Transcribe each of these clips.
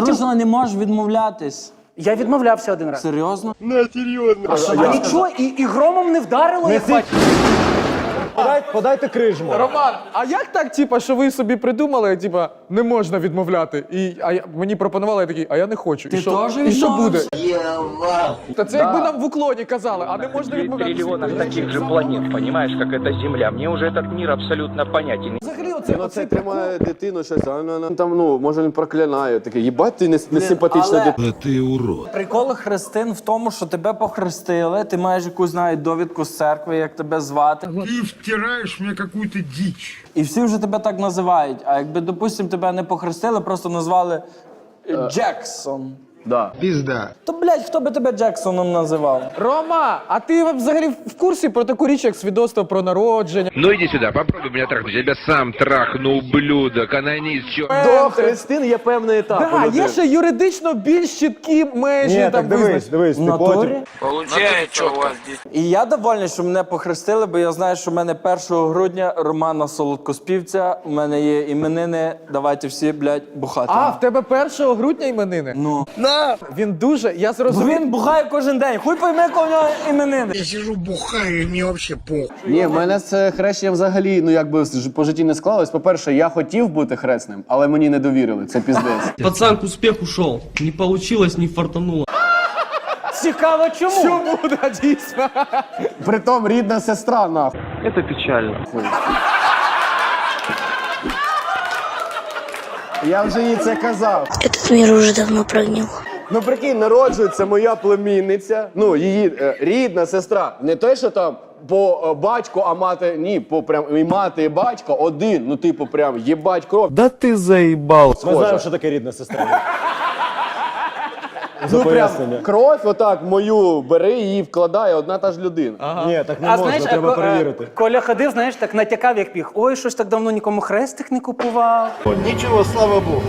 потім зручно не можеш відмовлятись. я відмовлявся один раз. Серйозно? А нічого, і, і громом не вдарило, як бать. Подай, подайте крижму. Роман, а як так, типа, що ви собі придумали, типа, не можна відмовляти? І а я, мені пропонували, я такий, а я не хочу. Ти і що, теж і що буде? відмовився? Та це якби нам в уклоні казали, а не можна відмовлятися. триллионов таких же планет, понимаешь, как эта Земля. Мне уже этот мир абсолютно понятен. Оце, Ну, оцей це тримає дитину, щось, а ну, ну, там, ну, може він проклинає. Таке, їбать, ти не, не симпатична але- дитина. Прикол хрестин в тому, що тебе похрестили, ти маєш якусь навіть довідку з церкви, як тебе звати. Ты втираешь мне какую-то дичь. І всі вже тебе так називають. А якби, допустим, тебе не похрестили, просто назвали е, Джексон. Да. Пизда. То, блядь, хто би тебе Джексоном називав? Рома, а ти взагалі в курсі про таку річ, як свідоцтво про народження? Ну иди сюда, попробуй меня трахнуть. Я тебя сам трахну, ублюдок, анонист, чё. До хрестин є певний етап. у Так, є ще юридично більш чіткі межі Ні, там так дивись, визначені. дивись, В ти натурі? потім. І я довольний, що мене похрестили, бо я знаю, що в мене 1 грудня Романа Солодкоспівця. У мене є іменини. Давайте всі, блядь, бухати. А, в тебе 1 грудня іменини? Ну. Він дуже, я Бо зрозумів. він бухає кожен день. Хуй пойме, коли в нього іменини. Я сижу бухаю, и мне вообще похуй. Ні, в мене це хрещення взагалі, ну якби ж- по житті не склалось. По-перше, я хотів бути хресним, але мені не довірили. Це піздець. Пацан к успеху шел. Не получилось, не фартануло. Цікаво, чому? Чому да, дійсно? Притом рідна сестра, нахуй. Это печально. Я вже їй це казав. Этот мир уже давно прогнил. Ну прикинь, народжується моя племінниця, ну її е, рідна сестра. Не те, що там по е, батьку, а мати ні, по прям і мати, і батько один. Ну, типу, прям їбать кров. Да ти заїбав. Ми знаємо, що таке рідна сестра. За Ну прям кров, отак мою бери і її вкладає одна та ж людина. Ні, так не А можна, знаєш, треба а, ко- перевірити. Коля ходив, знаєш, так натякав, як піг. Ой, щось так давно нікому хрестик не купував. Ничего, слава богу.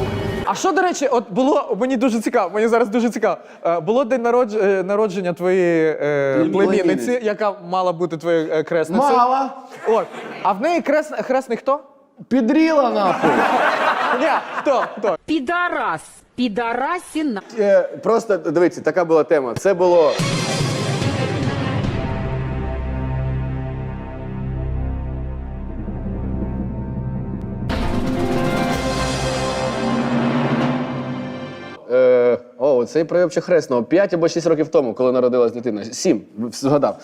А що, до речі, от було мені дуже цікаво, мені зараз дуже цікаво. Е, було день народж... е, народження твоєї е, Племінниці. племінниці, яка мала бути твоєю е, кресницею. Мала От. А в неї крес... хресний хто? підріла нахуй. Ні, хто? хто? Пидорас. Пидорасина. Е, просто дивіться, така була тема. Це було. Е, о, цей проєкт ще хресного. 5 або 6 років тому, коли народилась дитина. 7, згадав.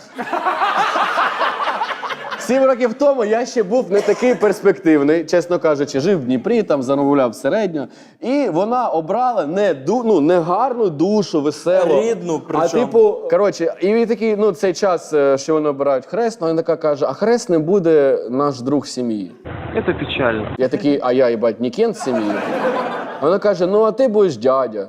Сім років тому я ще був не такий перспективний, чесно кажучи, жив в Дніпрі, там заробляв середньо. І вона обрала не ду, ну, не гарну душу, веселу. Рідну, А типу, коротше, і він такий, ну, цей час, е, що вони обирають хресну, вона така каже: а хресним буде наш друг сім'ї. Это печально. Я такий, а я, їбать, не кент сім'ї. Вона каже: ну а ти будеш дядя.